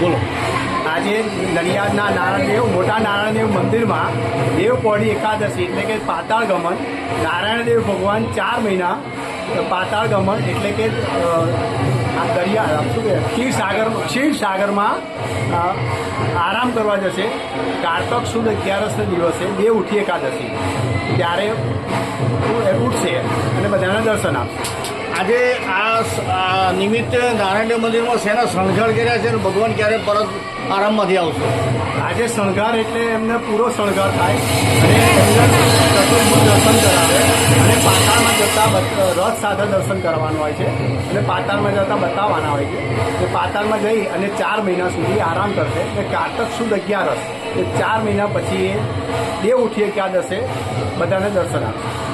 બોલો. આજે નડિયાદના નારાયણદેવ મોટા નારાયણદેવ મંદિરમાં દેવપોળી એકાદશી એટલે કે પાતાળ ગમન. નારાયણદેવ ભગવાન ચાર મહિના પાતાળ ગમન એટલે કે દરિયા શું કે ક્ષીરસાગરમાં અ, આરામ કરવા જશે. કારતક સુદ અગિયારસના દિવસે દેવ ઉઠી એકાદશી. ત્યારે ઉઠશે અને બધાને દર્શન આપશે. આજે આ નિમિત્તે નારાયણ મંદિરમાં શેના શણગાર કર્યા છે અને ભગવાન ક્યારે પરત આરામમાંથી આવશે? આજે શણગાર એટલે એમને પૂરો શણગાર થાય. અને ચતુર્ભુજ દર્શન કરાવે. અને પાતાળમાં જતા રથ સાથે દર્શન કરવાનું હોય છે. અને પાતાળમાં જતા બતાવવાના હોય છે એ પાતાળમાં જઈ અને ચાર મહિના સુધી આરામ કરશે. અને કારતક સુદ અગિયારસ, એ ચાર મહિના પછી એ દેવ ઉઠીએ ક્યાં દશે બધાને દર્શન આપશે.